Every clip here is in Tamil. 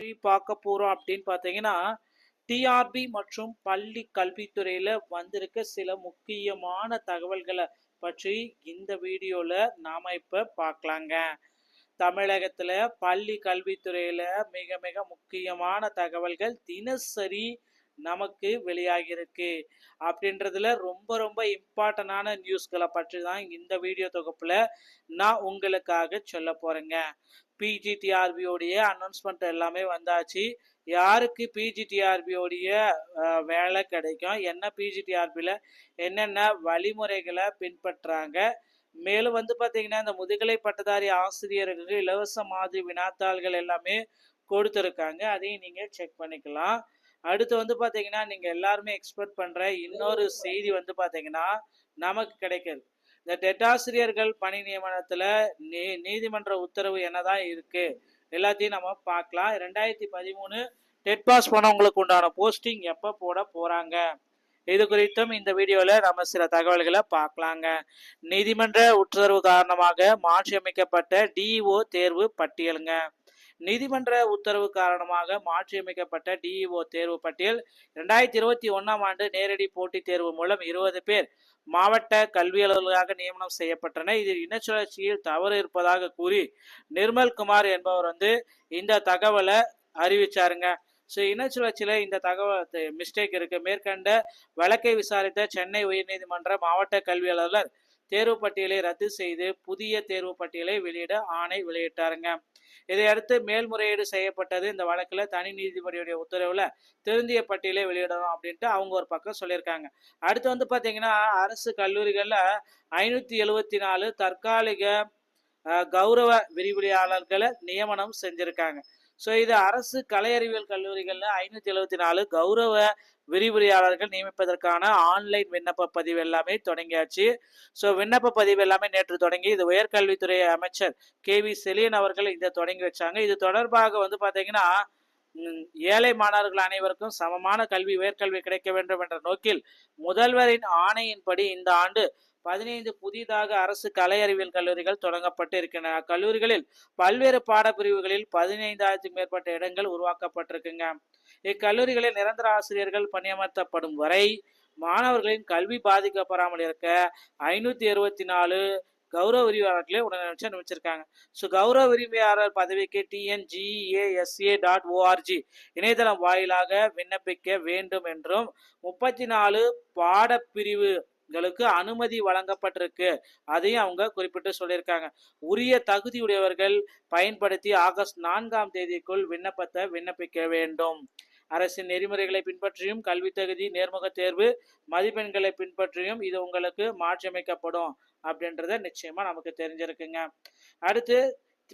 பற்றி பார்க்க போறோம் அப்படின்னு பார்த்தீங்கன்னா டிஆர்பி மற்றும் பள்ளி கல்வித்துறையில வந்திருக்க சில முக்கியமான தகவல்களை பற்றி இந்த வீடியோல நாம இப்ப பார்க்கலாங்க. தமிழகத்துல பள்ளி கல்வித்துறையில மிக மிக முக்கியமான தகவல்கள் தினசரி நமக்கு வெளியாகியிருக்கு. அப்படின்றதுல ரொம்ப ரொம்ப இம்பார்ட்டண்டான நியூஸ்களை பற்றி தான் இந்த வீடியோ தொகுப்பில் நான் உங்களுக்காக சொல்ல போகிறேங்க பிஜிடிஆர்பியோடைய அனௌன்ஸ்மெண்ட் எல்லாமே வந்தாச்சு. யாருக்கு பிஜிடிஆர்பியோடைய வேலை கிடைக்கும்? என்ன பிஜிடிஆர்பியில் என்னென்ன வழிமுறைகளை பின்பற்றாங்க? மேலும் வந்து பார்த்தீங்கன்னா இந்த முதுகலை பட்டதாரி ஆசிரியர்களுக்கு இலவச மாதிரி வினாத்தாள்கள் எல்லாமே கொடுத்துருக்காங்க. அதையும் நீங்கள் செக் பண்ணிக்கலாம். அடுத்து வந்து பார்த்தீங்கன்னா நீங்கள் எல்லாருமே எக்ஸ்பெக்ட் பண்ணுற இன்னொரு செய்தி வந்து பார்த்தீங்கன்னா நமக்கு கிடைக்கிறது இந்த டெட்டாசிரியர்கள் பணி நியமனத்தில் நீ நீதிமன்ற உத்தரவு என்னதான் இருக்கு எல்லாத்தையும் நம்ம பார்க்கலாம். ரெண்டாயிரத்தி பதிமூணு டெட் பாஸ் பண்ணவங்களுக்கு உண்டான போஸ்டிங் எப்போ போட போகிறாங்க இது குறித்தும் இந்த வீடியோவில் நம்ம சில தகவல்களை பார்க்கலாங்க. நீதிமன்ற உத்தரவு காரணமாக மாற்றியமைக்கப்பட்ட டிஓ தேர்வு பட்டியலுங்க. நீதிமன்ற உத்தரவு காரணமாக மாற்றியமைக்கப்பட்ட டிஇஓ தேர்வு பட்டியல் ரெண்டாயிரத்தி இருபத்தி ஒன்றாம் ஆண்டு நேரடி போட்டித் தேர்வு மூலம் இருபது பேர் மாவட்ட கல்வியாளர்களாக நியமனம் செய்யப்பட்டனர். இதில் இனச்சுழற்சியில் தவறு இருப்பதாக கூறி நிர்மல் குமார் என்பவர் வந்து இந்த தகவலை அறிவிச்சாருங்க. ஸோ இனச்சுழற்சியில் இந்த தகவல் மிஸ்டேக் இருக்கு. மேற்கண்ட வழக்கை விசாரித்த சென்னை உயர்நீதிமன்ற மாவட்ட கல்வியாளர் தேர்வு பட்டியலை ரத்து செய்து புதிய தேர்வு பட்டியலை வெளியிட ஆணை வெளியிட்டாருங்க. இதையடுத்து மேல்முறையீடு செய்யப்பட்டது. இந்த வழக்கில் தனி நீதிபதியுடைய உத்தரவில் திருந்திய பட்டியலை வெளியிடணும் அப்படின்ட்டு அவங்க ஒரு பக்கம் சொல்லியிருக்காங்க. அடுத்து வந்து பார்த்தீங்கன்னா அரசு கல்லூரிகளில் ஐநூற்றி எழுவத்தி நாலு தற்காலிக கௌரவ விரிவுரையாளர்களை நியமனம் செஞ்சுருக்காங்க. ஸோ இது அரசு கலை அறிவியல் கல்லூரிகளில் ஐநூற்றி எழுபத்தி நாலு கௌரவ விரிவுரையாளர்கள் நியமிப்பதற்கான ஆன்லைன் விண்ணப்ப பதிவு எல்லாமே தொடங்கியாச்சு. ஸோ விண்ணப்ப பதிவு எல்லாமே நேற்று தொடங்கி இது உயர்கல்வித்துறை அமைச்சர் கே வி செலியன் அவர்கள் இதை தொடங்கி வச்சாங்க. இது தொடர்பாக வந்து பார்த்தீங்கன்னா ஏழை மாணவர்கள் அனைவருக்கும் சமமான கல்வி உயர்கல்வி கிடைக்க வேண்டும் என்ற நோக்கில் முதல்வரின் ஆணையின்படி இந்த ஆண்டு பதினைந்து புதிதாக அரசு கலை அறிவியல் கல்லூரிகள் தொடங்கப்பட்டு இருக்கின்றன அக்கல்லூரிகளில் பல்வேறு பாடப்பிரிவுகளில் பதினைந்தாயிரத்துக்கும் மேற்பட்ட இடங்கள் உருவாக்கப்பட்டிருக்குங்க. இக்கல்லூரிகளில் நிரந்தர ஆசிரியர்கள் பணியமர்த்தப்படும் வரை மாணவர்களின் கல்வி பாதிக்கப்படாமல் இருக்க ஐநூத்தி அறுபத்தி நாலு கௌரவ விரிவாளர்களே உடனடியாக நியமிச்சிருக்காங்க. ஸோ கௌரவ விரிவியாளர் பதவிக்கு டிஎன்ஜிஏஎஸ்ஏ டாட் ஓஆர்ஜி இணையதளம் வாயிலாக விண்ணப்பிக்க வேண்டும் என்றும் முப்பத்தி நாலு பாடப்பிரிவு களுக்கு அனுமதி வழங்கப்பட்டிருக்கு. அதையும் அவங்க குறிப்பிட்டு சொல்லியிருக்காங்க. உரிய தகுதியுடையவர்கள் பயன்படுத்தி ஆகஸ்ட் நான்காம் தேதிக்குள் விண்ணப்பத்தை விண்ணப்பிக்க வேண்டும். அரசின் நெறிமுறைகளை பின்பற்றியும் கல்வி தகுதி நேர்முக தேர்வு மதிப்பெண்களை பின்பற்றியும் இது உங்களுக்கு மாற்றியமைக்கப்படும் அப்படின்றத நிச்சயமா நமக்கு தெரிஞ்சிருக்குங்க. அடுத்து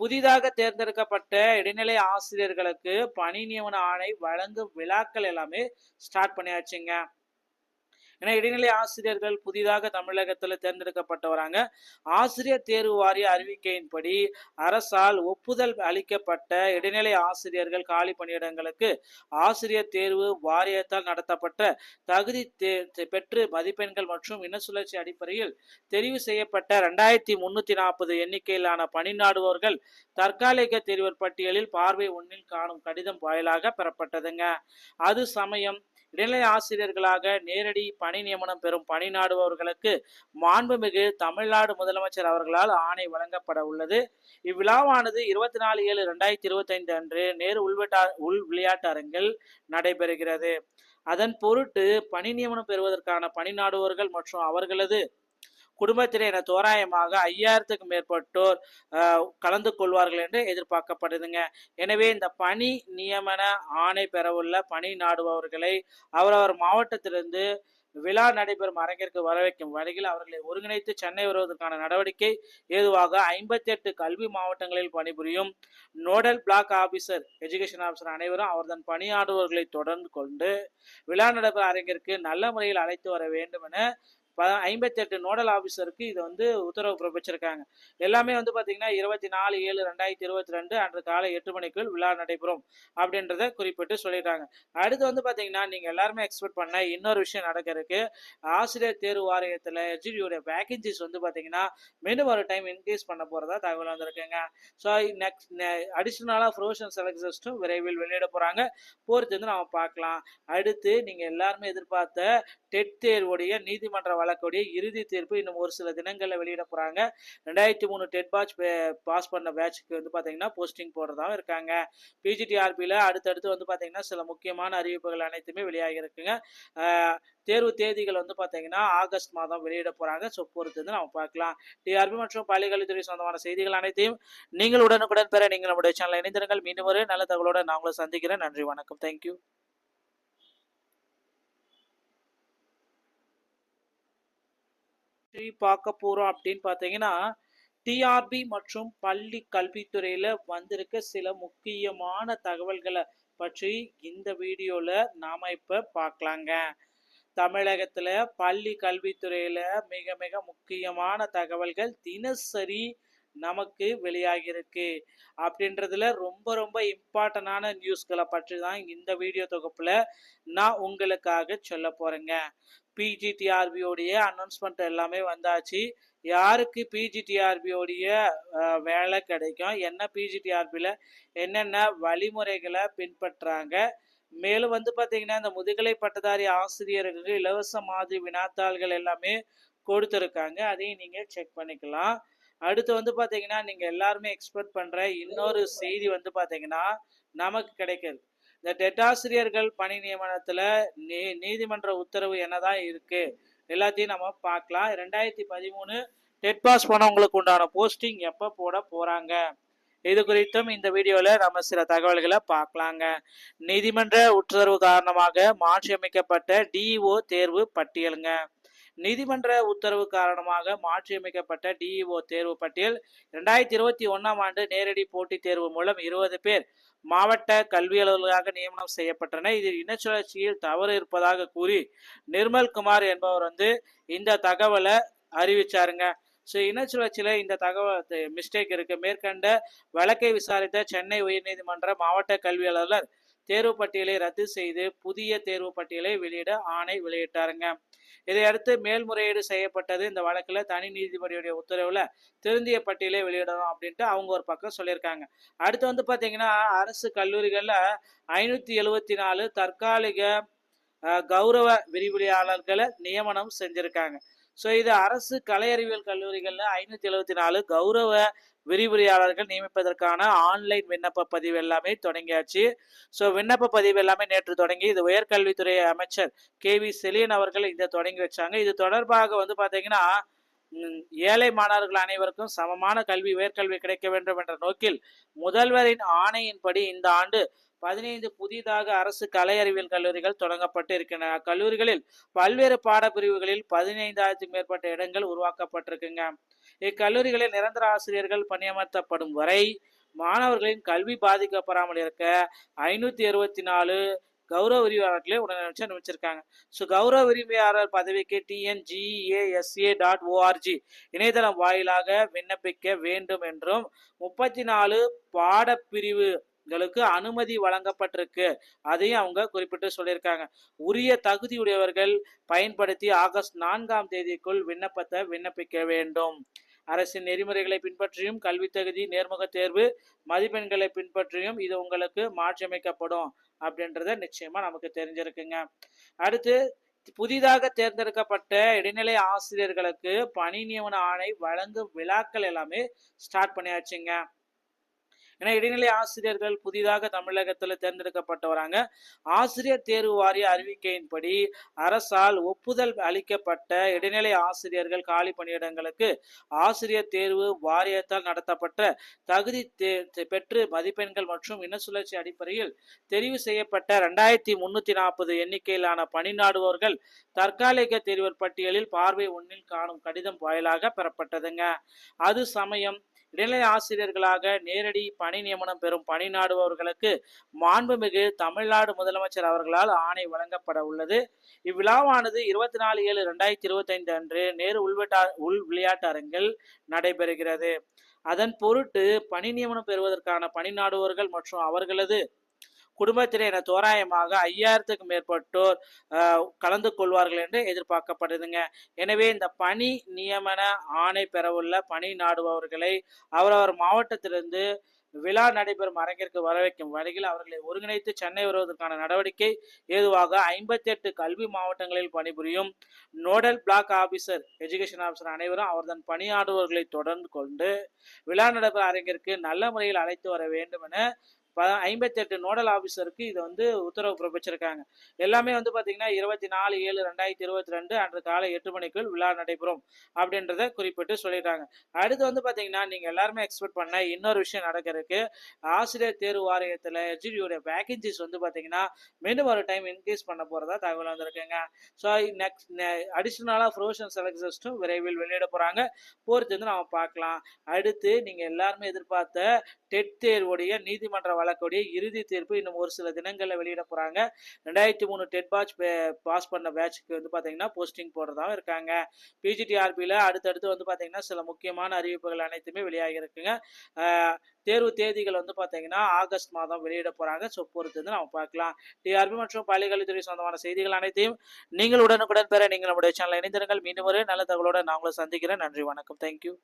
புதிதாக தேர்ந்தெடுக்கப்பட்ட இடைநிலை ஆசிரியர்களுக்கு பணி நியமன ஆணை வழங்கும் விழாக்கள் எல்லாமே ஸ்டார்ட் பண்ணியாச்சுங்க. ஏன்னா இடைநிலை ஆசிரியர்கள் புதிதாக தமிழகத்தில் தேர்ந்தெடுக்கப்பட்டு வராங்க ஆசிரியர் தேர்வு வாரிய அறிவிக்கையின்படி அரசால் ஒப்புதல் அளிக்கப்பட்ட இடைநிலை ஆசிரியர்கள் காலி பணியிடங்களுக்கு ஆசிரியர் தேர்வு வாரியத்தால் நடத்தப்பட்ட தகுதி பெற்று மதிப்பெண்கள் மற்றும் இன சுழற்சி அடிப்படையில் தெரிவு செய்யப்பட்ட ரெண்டாயிரத்தி முன்னூத்தி நாற்பது எண்ணிக்கையிலான பணி நாடுவோர்கள் தற்காலிக தேர்வர் பட்டியலில் பார்வை ஒன்றில் காணும் கடிதம் வாயிலாக பெறப்பட்டதுங்க. அது சமயம் இடைநிலை ஆசிரியர்களாக நேரடி பணி நியமனம் பெறும் பணி நாடுபவர்களுக்கு மாண்புமிகு தமிழ்நாடு முதலமைச்சர் அவர்களால் ஆணை வழங்கப்பட உள்ளது. இவ்விழாவானது இருபத்தி நாலு ஏழு ரெண்டாயிரத்தி இருபத்தி ஐந்து அன்று நேரு உள்வெட்டா உள் விளையாட்டு அரங்கில் நடைபெறுகிறது. அதன் பொருட்டு பணி நியமனம் பெறுவதற்கான பணி நாடுபவர்கள் மற்றும் அவர்களது குடும்பத்தினர் தோராயமாக ஐயாயிரத்துக்கு மேற்பட்டோர் கலந்து கொள்வார்கள் என்று எதிர்பார்க்கப்படுதுங்க. எனவே இந்த பணி நியமன ஆணை பெறவுள்ள பணி நாடுபவர்களை அவரவர் மாவட்டத்திலிருந்து விழா நடைபெறும் அரங்கிற்கு வரவைக்கும் வழியில் அவர்களை ஒருங்கிணைத்து சென்னை வருவதற்கான நடவடிக்கை ஏதுவாக ஐம்பத்தி எட்டு கல்வி மாவட்டங்களில் பணிபுரியும் nodal block officer education officer அனைவரும் அவர்தன் பணியாடுபவர்களை தொடர்ந்து கொண்டு விழா நடைபெறும் அரங்கிற்கு நல்ல முறையில் அழைத்து வர வேண்டும் என ஐம்பத்தி எட்டு நோடல் ஆஃபீஸருக்கு இது வந்து உத்தரவு பிறப்பிச்சிருக்காங்க. எல்லாமே வந்து பார்த்தீங்கன்னா இருபத்தி நாலு ஏழு ரெண்டாயிரத்தி இருபத்தி ரெண்டு அன்று காலை எட்டு மணிக்குள் விழா நடைபெறும் அப்படின்றத குறிப்பிட்டு சொல்லிட்டாங்க. அடுத்து வந்து பார்த்தீங்கன்னா நீங்கள் எல்லாருமே எக்ஸ்பெக்ட் பண்ண இன்னொரு விஷயம் நடக்க இருக்கு ஆசிரியர் தேர்வு வாரியத்தில் ஹெச்டியோட வேகன்சிஸ் வந்து பார்த்தீங்கன்னா மீண்டும் ஒரு டைம் இன்க்ரீஸ் பண்ண போகிறதா தகவல் வந்திருக்குங்க. ஸோ நெக்ஸ்ட் அடிஷ்னலாக ப்ரொஃபஷனல் செலக்ட் விரைவில் வெளியிட போகிறாங்க போகிறது வந்து நம்ம பார்க்கலாம். அடுத்து நீங்கள் எல்லாருமே எதிர்பார்த்த டெட் தேர்வுடைய நீதிமன்ற வழக்குடைய இறுதி தீர்ப்பு இன்னும் ஒரு சில தினங்களில் வெளியிட போகிறாங்க ரெண்டாயிரத்தி மூணு டெட் பாட்ச் பாஸ் பண்ண பேட்சுக்கு வந்து பார்த்தீங்கன்னா போஸ்டிங் போடுறதாகவும் இருக்காங்க. பிஜிடிஆர்பியில் அடுத்தடுத்து வந்து பார்த்தீங்கன்னா சில முக்கியமான அறிவிப்புகள் அனைத்துமே வெளியாகி இருக்குங்க. தேர்வு தேதிகள் வந்து பார்த்தீங்கன்னா ஆகஸ்ட் மாதம் வெளியிட போகிறாங்க ஸோ பொறுத்து வந்து நம்ம பார்க்கலாம். டிஆர்பி மற்றும் பள்ளிக்கல்வித்துறை சொந்தமான செய்திகள் அனைத்தையும் நீங்கள் உடனுக்குடன் பெற நீங்கள் நம்முடைய சேனல் இணைந்திருங்கள். மீண்டும் ஒரு நல்ல தகவலோட நான் உங்களை சந்திக்கிறேன். நன்றி வணக்கம். தேங்க்யூ பார்க்க போறோம் அப்படின்னு பார்த்தீங்கன்னா டிஆர்பி மற்றும் பள்ளி கல்வித்துறையில வந்திருக்க சில முக்கியமான தகவல்களை பற்றி இந்த வீடியோல நாம இப்ப பார்க்கலாங்க. தமிழகத்துல பள்ளி கல்வித்துறையில மிக மிக முக்கியமான தகவல்கள் தினசரி நமக்கு வெளியாகியிருக்கு. அப்படின்றதுல ரொம்ப ரொம்ப இம்பார்ட்டண்டான நியூஸ்களை பற்றி தான் இந்த வீடியோ தொகுப்பில் நான் உங்களுக்காக சொல்ல போகிறேங்க பிஜிடிஆர்பியோடைய அனௌன்ஸ்மெண்ட் எல்லாமே வந்தாச்சு. யாருக்கு பிஜிடிஆர்பியோடைய வேலை கிடைக்கும்? என்ன பிஜிடிஆர்பியில் என்னென்ன வழிமுறைகளை பின்பற்றுறாங்க மேலும் வந்து பார்த்தீங்கன்னா இந்த முதுகலை பட்டதாரி ஆசிரியர்களுக்கு இலவச மாதிரி வினாத்தாள்கள் எல்லாமே கொடுத்துருக்காங்க. அதையும் நீங்கள் செக் பண்ணிக்கலாம். அடுத்து வந்து பார்த்தீங்கன்னா நீங்கள் எல்லாருமே எக்ஸ்பெக்ட் பண்ணுற இன்னொரு செய்தி வந்து பார்த்தீங்கன்னா நமக்கு கிடைக்கிறது இந்த டெட்டாசிரியர்கள் பணி நியமனத்தில் நீ நீதிமன்ற உத்தரவு என்னதான் இருக்கு எல்லாத்தையும் நம்ம பார்க்கலாம். ரெண்டாயிரத்தி பதிமூணு டெட் பாஸ் பண்ணவங்களுக்கு உண்டான போஸ்டிங் எப்போ போட போகிறாங்க இது குறித்தும் இந்த வீடியோவில் நம்ம சில தகவல்களை பார்க்கலாங்க. நீதிமன்ற உத்தரவு காரணமாக மாற்றியமைக்கப்பட்ட டிஓ தேர்வு பட்டியலுங்க. நீதிமன்ற உத்தரவு காரணமாக மாற்றியமைக்கப்பட்ட டிஇஓ தேர்வு பட்டியல் ரெண்டாயிரத்தி இருபத்தி ஒன்றாம் ஆண்டு நேரடி போட்டித் தேர்வு மூலம் இருபது பேர் மாவட்ட கல்வி அலுவலர்களாக நியமனம் செய்யப்பட்டனர். இதில் இனச்சுழற்சியில் தவறு இருப்பதாக கூறி நிர்மல் குமார் என்பவர் வந்து இந்த தகவலை அறிவிச்சாருங்க. ஸோ இனச்சுழற்சியில் இந்த தகவல் மிஸ்டேக் இருக்கு. மேற்கண்ட வழக்கை விசாரித்த சென்னை உயர்நீதிமன்ற மாவட்ட கல்வி அலுவலர் தேர்வு பட்டியலை ரத்து செய்து புதிய தேர்வு பட்டியலை வெளியிட ஆணை வெளியிட்டாருங்க. இதையடுத்து மேல்முறையீடு செய்யப்பட்டது. இந்த வழக்கில் தனி நீதிபதியுடைய உத்தரவில் திருந்திய பட்டியலை வெளியிடணும் அப்படின்ட்டு அவங்க ஒரு பக்கம் சொல்லியிருக்காங்க. அடுத்து வந்து பார்த்தீங்கன்னா அரசு கல்லூரிகளில் ஐநூற்றி எழுபத்தி நாலு தற்காலிக கௌரவ விரிவுரையாளர்களை நியமனம் செஞ்சுருக்காங்க. ஸோ இது அரசு கலை அறிவியல் கல்லூரிகளில் ஐநூற்றி எழுபத்தி நாலு கௌரவ விரிவுரையாளர்கள் நியமிப்பதற்கான ஆன்லைன் விண்ணப்ப பதிவு எல்லாமே தொடங்கியாச்சு. ஸோ விண்ணப்ப பதிவு எல்லாமே நேற்று தொடங்கி இது உயர்கல்வித்துறை அமைச்சர் கே வி செலியன் அவர்கள் இதை தொடங்கி வச்சாங்க. இது தொடர்பாக வந்து பார்த்தீங்கன்னா ஏழை மாணவர்கள் அனைவருக்கும் சமமான கல்வி உயர்கல்வி கிடைக்க வேண்டும் என்ற நோக்கில் முதல்வரின் ஆணையின்படி இந்த ஆண்டு பதினைந்து புதிதாக அரசு கலை அறிவியல் கல்லூரிகள் தொடங்கப்பட்டு இருக்கின்றன அக்கல்லூரிகளில் பல்வேறு பாடப்பிரிவுகளில் பதினைந்தாயிரத்துக்கும் மேற்பட்ட இடங்கள் உருவாக்கப்பட்டிருக்குங்க. இக்கல்லூரிகளில் நிரந்தர ஆசிரியர்கள் பணியமர்த்தப்படும் வரை மாணவர்களின் கல்வி பாதிக்கப்படாமல் இருக்க ஐநூத்தி அறுபத்தி நாலு கௌரவ விரிவாளர்களே உடனடியாக நியமிச்சிருக்காங்க. ஸோ கௌரவ விரிவியாளர் பதவிக்கு டிஎன்ஜிஏஎஸ்ஏ டாட் ஓஆர்ஜி இணையதளம் வாயிலாக விண்ணப்பிக்க வேண்டும் என்றும் முப்பத்தி நாலு பாடப்பிரிவு களுக்கு அனுமதி வழங்கப்பட்டிருக்கு. அதையும் அவங்க குறிப்பிட்டு சொல்லியிருக்காங்க. உரிய தகுதியுடையவர்கள் பயன்படுத்தி ஆகஸ்ட் நான்காம் தேதிக்குள் விண்ணப்பத்தை விண்ணப்பிக்க வேண்டும். அரசின் நெறிமுறைகளை பின்பற்றியும் கல்வி தகுதி நேர்முக தேர்வு மதிப்பெண்களை பின்பற்றியும் இது உங்களுக்கு மாற்றியமைக்கப்படும் அப்படின்றத நிச்சயமா நமக்கு தெரிஞ்சிருக்குங்க. அடுத்து புதிதாக தேர்ந்தெடுக்கப்பட்ட இடைநிலை ஆசிரியர்களுக்கு பணி நியமன ஆணை வழங்கும் விழாக்கள் எல்லாமே ஸ்டார்ட் பண்ணியாச்சுங்க. ஏன்னா இடைநிலை ஆசிரியர்கள் புதிதாக தமிழகத்தில் தேர்ந்தெடுக்கப்பட்டு வராங்க ஆசிரியர் தேர்வு வாரிய அறிவிக்கையின்படி அரசால் ஒப்புதல் அளிக்கப்பட்ட இடைநிலை ஆசிரியர்கள் காலி பணியிடங்களுக்கு ஆசிரியர் தேர்வு வாரியத்தால் நடத்தப்பட்ட தகுதி பெற்று மதிப்பெண்கள் மற்றும் இன சுழற்சி அடிப்படையில் தெரிவு செய்யப்பட்ட ரெண்டாயிரத்தி முன்னூத்தி நாற்பது எண்ணிக்கையிலான பணி நாடுவோர்கள் தற்காலிக தேர்வர் பட்டியலில் பார்வை ஒன்றில் காணும் கடிதம் வாயிலாக பெறப்பட்டதுங்க. அது சமயம் இடைநிலை ஆசிரியர்களாக நேரடி பணி நியமனம் பெறும் பணி நாடுபவர்களுக்கு மாண்புமிகு தமிழ்நாடு முதலமைச்சர் அவர்களால் ஆணை வழங்கப்பட உள்ளது. இவ்விழாவானது இருபத்தி நாலு ஏழு ரெண்டாயிரத்தி இருபத்தி ஐந்து அன்று நேரு உள்வெட்டா உள் விளையாட்டு அரங்கில் நடைபெறுகிறது. அதன் பொருட்டு பணி நியமனம் பெறுவதற்கான பணி நாடுவர்கள் மற்றும் அவர்களது குடும்பத்தினர் என தோராயமாக ஐயாயிரத்துக்கு மேற்பட்டோர் கலந்து கொள்வார்கள் என்று எதிர்பார்க்கப்படுதுங்க. எனவே இந்த பணி நியமன ஆணை பெறவுள்ள பணி நாடுபவர்களை அவரவர் மாவட்டத்திலிருந்து விழா நடைபெறும் அரங்கிற்கு வர வைக்கும் வழியில் அவர்களை ஒருங்கிணைத்து சென்னை வருவதற்கான நடவடிக்கை ஏதுவாக ஐம்பத்தி எட்டு கல்வி மாவட்டங்களில் பணிபுரியும் nodal block officer education officer அனைவரும் அவர்தன் பணியாடுபவர்களை தொடர்ந்து கொண்டு விழா நடைபெறும் அரங்கிற்கு நல்ல முறையில் அழைத்து வர வேண்டும் என ஐம்பத்தி எட்டு நோடல் ஆஃபீஸருக்கு இது வந்து உத்தரவு பிறப்பிச்சிருக்காங்க. எல்லாமே வந்து பார்த்தீங்கன்னா இருபத்தி நாலு ஏழு ரெண்டாயிரத்தி இருபத்தி ரெண்டு அன்று காலை எட்டு மணிக்குள் விழா நடைபெறும் அப்படின்றத குறிப்பிட்டு சொல்லிட்டாங்க. அடுத்து வந்து பார்த்தீங்கன்னா நீங்கள் எல்லாருமே எக்ஸ்பெக்ட் பண்ண இன்னொரு விஷயம் நடக்கிறதுக்கு ஆசிரியர் தேர்வு வாரியத்தில் எஜிடியோட வேகன்சிஸ் வந்து பார்த்தீங்கன்னா மீண்டும் ஒரு டைம் இன்க்ரீஸ் பண்ண போகிறதா தகவல் வந்திருக்குங்க. ஸோ நெக்ஸ்ட் அடிஷ்னலாக ப்ரொஃபஷனல் செலக்ஷன்ஸும் விரைவில் வெளியிட போகிறாங்க போகிறது வந்து நம்ம பார்க்கலாம். அடுத்து நீங்கள் எல்லாருமே எதிர்பார்த்த டெட் தேர்வுடைய நீதிமன்ற வழக்குடைய இறுதி தீர்ப்பு இன்னும் ஒரு சில தினங்களில் வெளியிட போகிறாங்க ரெண்டாயிரத்தி மூணு டெட் பாட்ச் பாஸ் பண்ண பேட்சுக்கு வந்து பார்த்தீங்கன்னா போஸ்டிங் போடுறதாகவும் இருக்காங்க. பிஜிடிஆர்பியில் அடுத்தடுத்து வந்து பார்த்தீங்கன்னா சில முக்கியமான அறிவிப்புகள் அனைத்துமே வெளியாகி இருக்குங்க. தேர்வு தேதிகள் வந்து பார்த்தீங்கன்னா ஆகஸ்ட் மாதம் வெளியிட போகிறாங்க ஸோ பொறுத்து வந்து நம்ம பார்க்கலாம். டிஆர்பி மற்றும் பள்ளிக்கல்வித்துறை சொந்தமான செய்திகள் அனைத்தையும் நீங்கள் உடனுக்குடன் பெற நீங்கள் நம்முடைய சேனல் இணைந்திருங்கள். மீண்டும் ஒரு நல்ல தகவலோட நான் உங்களை சந்திக்கிறேன். நன்றி வணக்கம். தேங்க்யூ